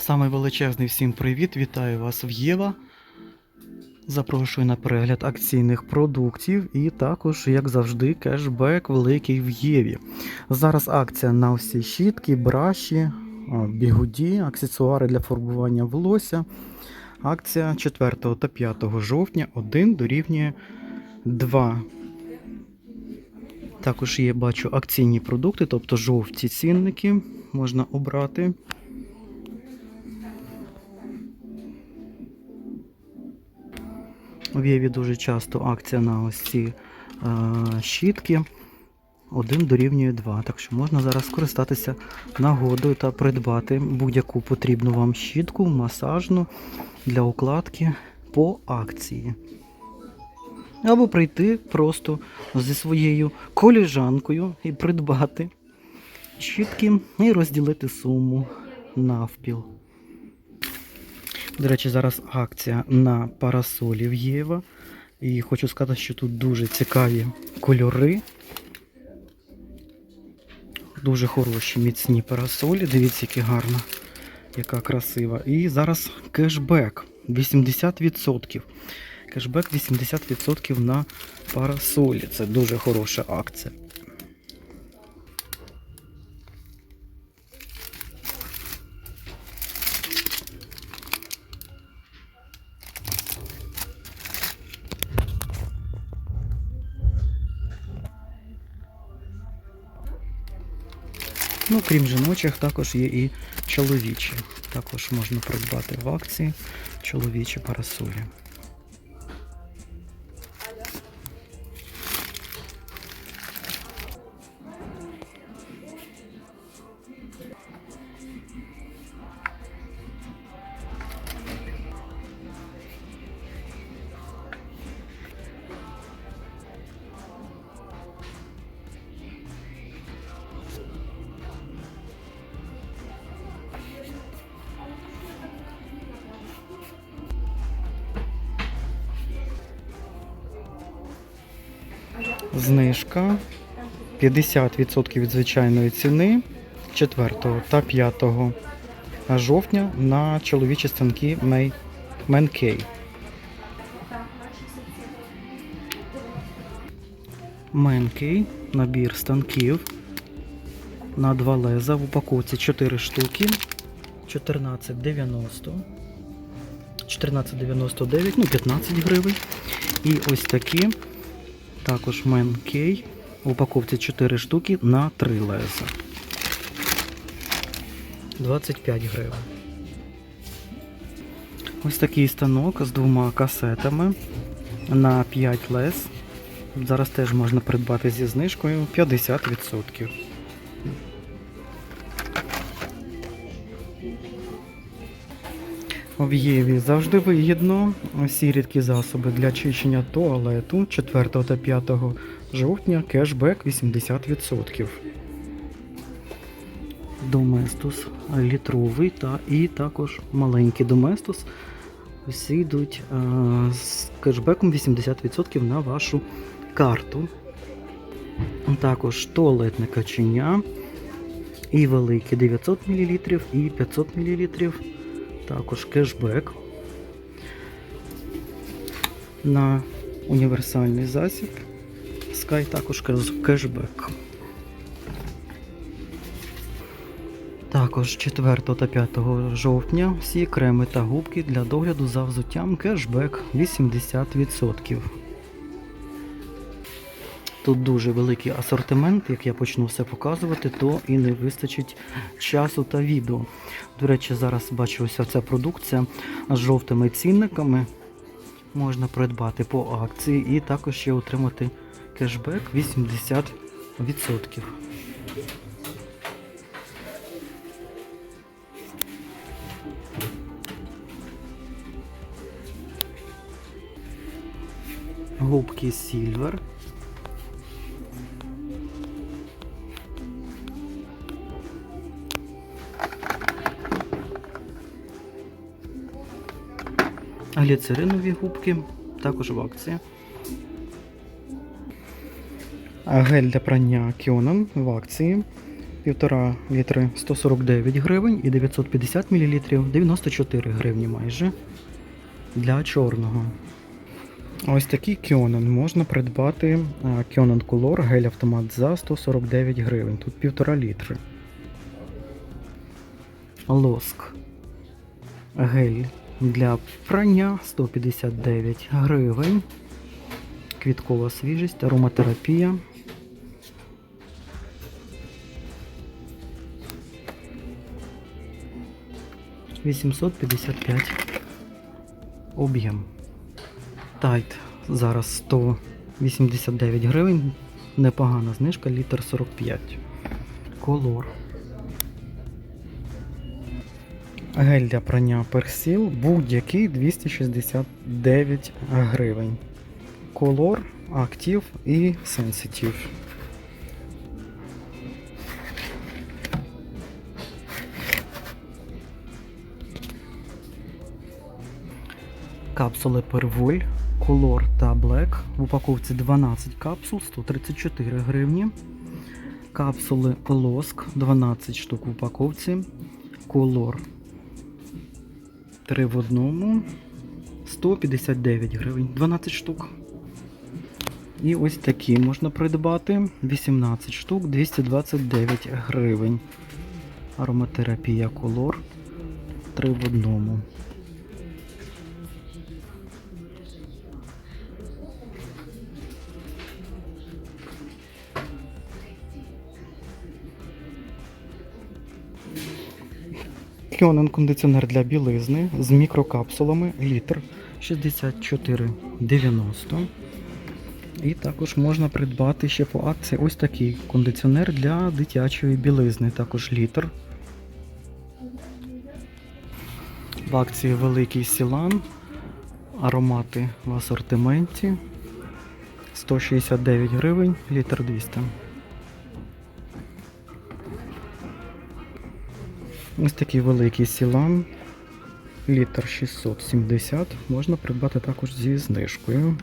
Саме величезний всім привіт! Вітаю вас в Єва. Запрошую на перегляд акційних продуктів і також, як завжди, кешбек великий в Єві. Зараз акція на всі щітки, браші, бігуді, аксесуари для фарбування волосся. Акція 4 та 5 жовтня 1 дорівнює 2. Також є, бачу, акційні продукти, тобто жовті цінники можна обрати. В Єві дуже часто акція на ось ці е, щітки. Один дорівнює 2. Так що можна зараз скористатися нагодою та придбати будь-яку потрібну вам щітку, масажну для укладки по акції. Або прийти просто зі своєю коліжанкою і придбати щітки і розділити суму навпіл. До речі, зараз акція на парасолі в Єва. І хочу сказати, що тут дуже цікаві кольори. Дуже хороші, міцні парасолі. Дивіться, які гарна, яка красива. І зараз кешбек 80%. Кешбек 80% на парасолі. Це дуже хороша акція. Ну, крім жіночих, також є і чоловічі. Також можна придбати в акції чоловічі парасолі. Знижка. 50% від звичайної ціни 4 та 5 жовтня на чоловічі станки Menkei. Menkei набір станків. На два леза в упаковці 4 штуки. 14,90 14,99, ну 15 гривень. І ось такі також Мен Кей. В упаковці 4 штуки на 3 леза. 25 гривень. Ось такий станок з двома касетами на 5 лез. Зараз теж можна придбати зі знижкою 50%. В завжди вигідно. Усі рідкі засоби для чищення туалету 4 та 5 жовтня кешбек 80%. Доместос літровий та і також маленький доместос. Всі йдуть а, з кешбеком 80% на вашу карту. Також туалетне качення. І великі 900 мл, і 500 мл. Також кешбек на універсальний засіб. Sky також кешбек. Також 4 та 5 жовтня всі креми та губки для догляду за взуттям кешбек 80%. Тут дуже великий асортимент, як я почну все показувати, то і не вистачить часу та відео. До речі, зараз бачу ось ця продукція з жовтими цінниками. Можна придбати по акції і також ще отримати кешбек 80%. Губки Silver Гліцеринові губки, також в акції. Гель для прання Кьонан в акції 1,5 літри 149 гривень і 950 мл 94 гривні майже для чорного. Ось такий Кіонан можна придбати Кіонан Color гель автомат за 149 гривень. Тут 1,5 літри. Лоск. Гель для прання 159 гривень. Квіткова свіжість, ароматерапія. Вісімсот п'ятдесят п'ять об'єм. Тайт зараз 189 гривень. Непогана знижка, літр 45. Колор. Гель для прання персил будь-який 269 гривень. Колор, актив і сенситив. Капсули Перволь, Color та Black. В упаковці 12 капсул, 134 гривні. Капсули Лоск 12 штук в упаковці. Color 3 в одному. 159 гривень. 12 штук. І ось такі можна придбати. 18 штук, 229 гривень. Ароматерапія Color 3 в одному. Кіонен кондиціонер для білизни з мікрокапсулами літр 64,90. І також можна придбати ще по акції ось такий кондиціонер для дитячої білизни, також літр. В акції великий сілан. Аромати в асортименті. 169 гривень, літр 200. Ось такий великий сілан. Літр 670 можна придбати також зі знижкою.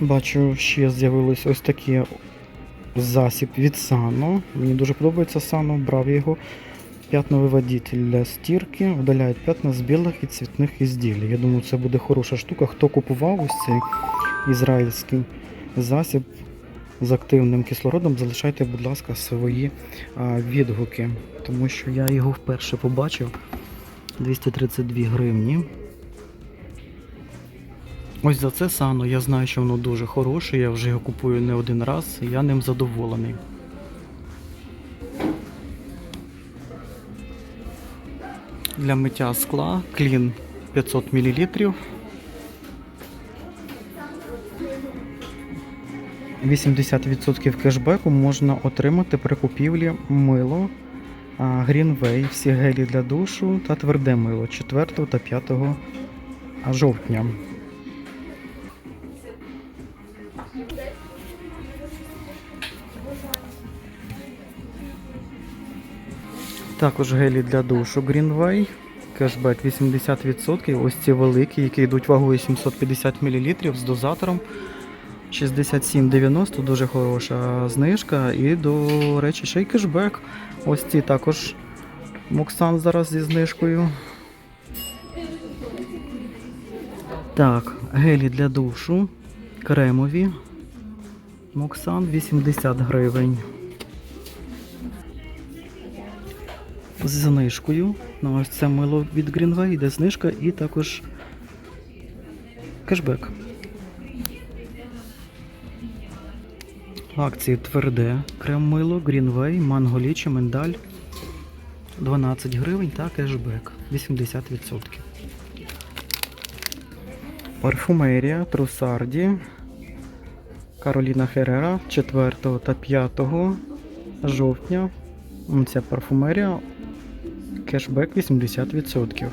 Бачу, ще з'явилось ось таке засіб від Сано. Мені дуже подобається Сано, брав його. П'ятновиводитель для стірки, видаляють п'ятна з білих і цвітних ізділій. Я думаю, це буде хороша штука. Хто купував ось цей ізраїльський засіб з активним кислородом, залишайте, будь ласка, свої відгуки, тому що я його вперше побачив 232 гривні. Ось за це сано. Я знаю, що воно дуже хороше, я вже його купую не один раз, я ним задоволений. Для миття скла клін 500 мл. 80% кешбеку можна отримати при купівлі мило Greenway, всі гелі для душу та тверде мило 4 та 5 жовтня. Також гелі для душу Greenway. Кешбек 80%. Ось ці великі, які йдуть вагою 750 мл з дозатором 67,90, дуже хороша знижка. І, до речі, ще й кешбек. Ось ці також Моксан зараз зі знижкою. Так, гелі для душу. Кремові. Моксан 80 гривень. З знижкою. На ось це мило від Greenway, йде знижка і також кешбек. Акції тверде крем-мило, Greenway, манго лічі, миндаль 12 гривень та кешбек 80%. Парфумерія Трусарді Кароліна Херера 4 та 5 жовтня. Ця парфумерія кешбек 80%.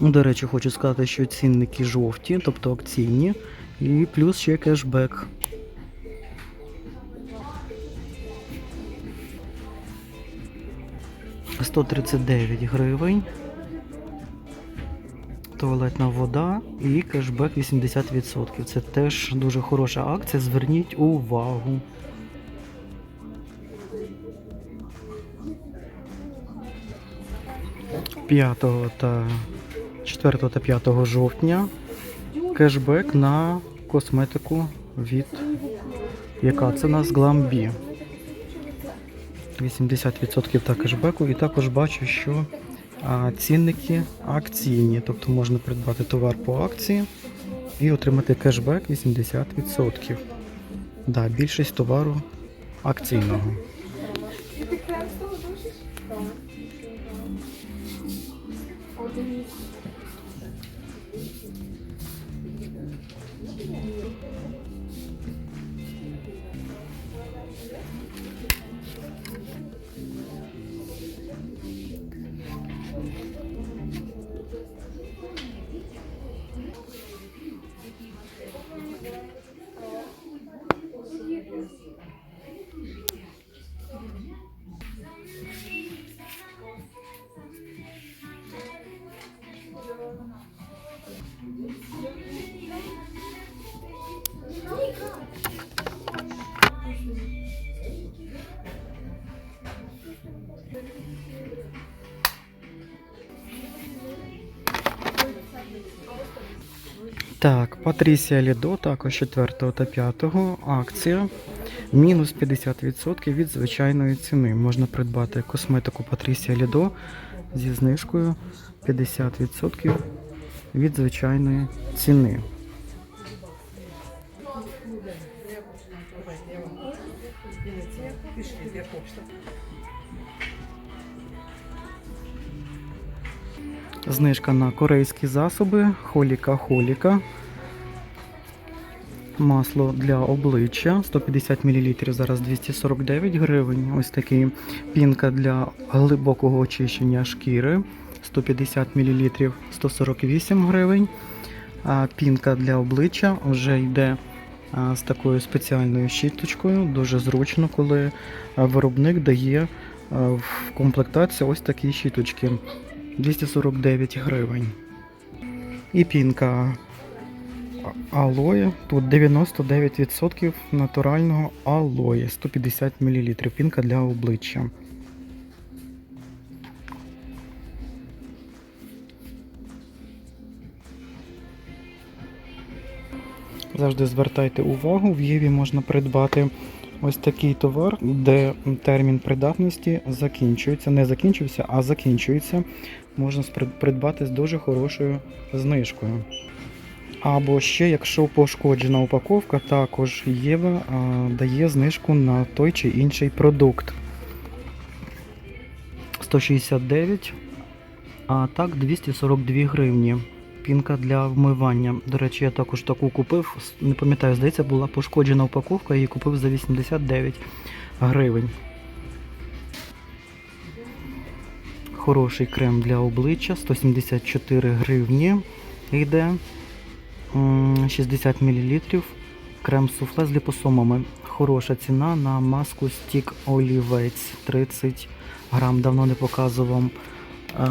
До речі, хочу сказати, що цінники жовті, тобто акційні, і плюс ще кешбек. 139 гривень. Туалетна вода і кешбек 80%. Це теж дуже хороша акція. Зверніть увагу. 5 та 4 та 5 жовтня кешбек на косметику від яка це нас Glambi. 80% та кешбеку. І також бачу, що а, цінники акційні, тобто можна придбати товар по акції і отримати кешбек 80%. Да, більшість товару акційного. Так, Патрісія Лідо, також 4 та 5 акція. Мінус 50% від звичайної ціни. Можна придбати косметику Патрісія Лідо зі знижкою 50% від звичайної ціни. Знижка на корейські засоби, холіка холіка. Масло для обличчя 150 мл, зараз 249 гривень. Ось такий пінка для глибокого очищення шкіри 150 мл 148 гривень. А пінка для обличчя вже йде з такою спеціальною щіточкою. Дуже зручно, коли виробник дає в комплектацію ось такі щіточки. 249 гривень. І пінка алоє. Тут 99% натурального алоє, 150 мл. Пінка для обличчя. Завжди звертайте увагу, в Єві можна придбати ось такий товар, де термін придатності закінчується. Не закінчився, а закінчується. Можна придбати з дуже хорошою знижкою. Або ще, якщо пошкоджена упаковка, також Єва дає знижку на той чи інший продукт. 169, а так 242 гривні. Пінка для вмивання. До речі, я також таку купив. Не пам'ятаю, здається, була пошкоджена упаковка, я її купив за 89 гривень. Хороший крем для обличчя 174 гривні. Йде 60 мл. Крем суфле з ліпосомами. Хороша ціна на маску Stick Олівець 30 грам. Давно не показував е,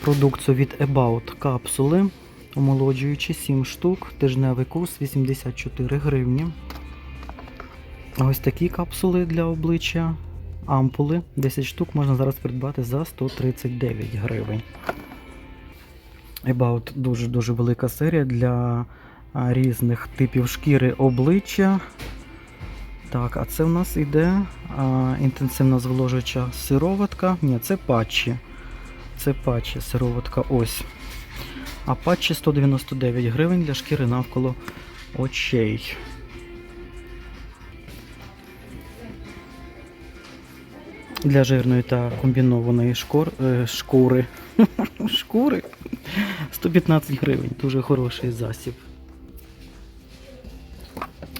продукцію від About капсули. Омолоджуючі 7 штук. Тижневий курс 84 гривні. Ось такі капсули для обличчя. Ампули 10 штук можна зараз придбати за 139 гривень. About дуже-дуже велика серія для різних типів шкіри обличчя. Так, а це в нас іде а, інтенсивна зволожуюча сироватка. Ні, це патчі. Це патчі, сироватка ось. А патчі 199 гривень для шкіри навколо очей. Для жирної та комбінованої шкур, е, шкури. Шкури 115 гривень. Дуже хороший засіб.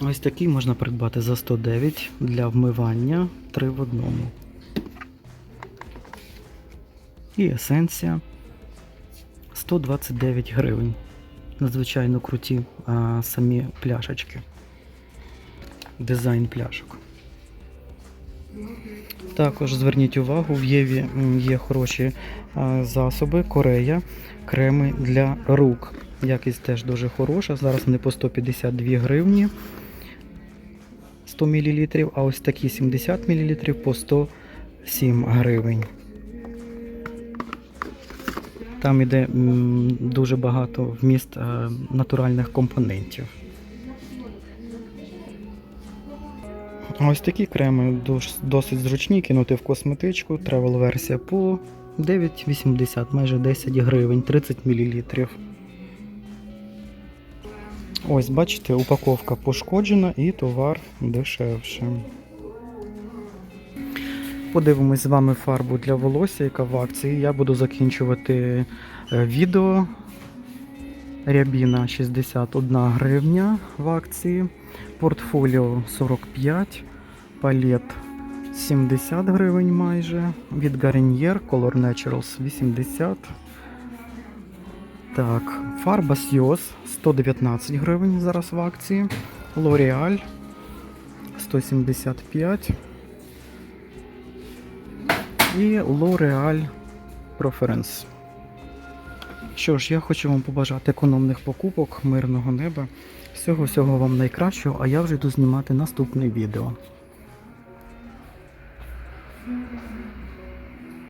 Ось такий можна придбати за 109 для вмивання 3 в одному. І есенція 129 гривень. Надзвичайно круті а, самі пляшечки. Дизайн пляшок. Також зверніть увагу, в Єві є хороші засоби, корея, креми для рук. Якість теж дуже хороша. Зараз вони по 152 гривні 100 мл, а ось такі 70 мл по 107 гривень. Там іде дуже багато вміст е, натуральних компонентів. Ось такі креми досить зручні, кинути в косметичку. Тревел версія по 9,80, майже 10 гривень, 30 мл. Ось, бачите, упаковка пошкоджена і товар дешевше. Подивимось з вами фарбу для волосся, яка в акції. Я буду закінчувати е, відео. Рябіна 61 гривня в акції. Портфоліо 45, палет 70 гривень майже. Від Garnier Color Naturals 80. Так, фарба Сйоз 119 гривень зараз в акції. L'Oreal 175. І L'Oreal Preference. Що ж, я хочу вам побажати економних покупок, мирного неба. Всього-всього вам найкращого, а я вже йду знімати наступне відео.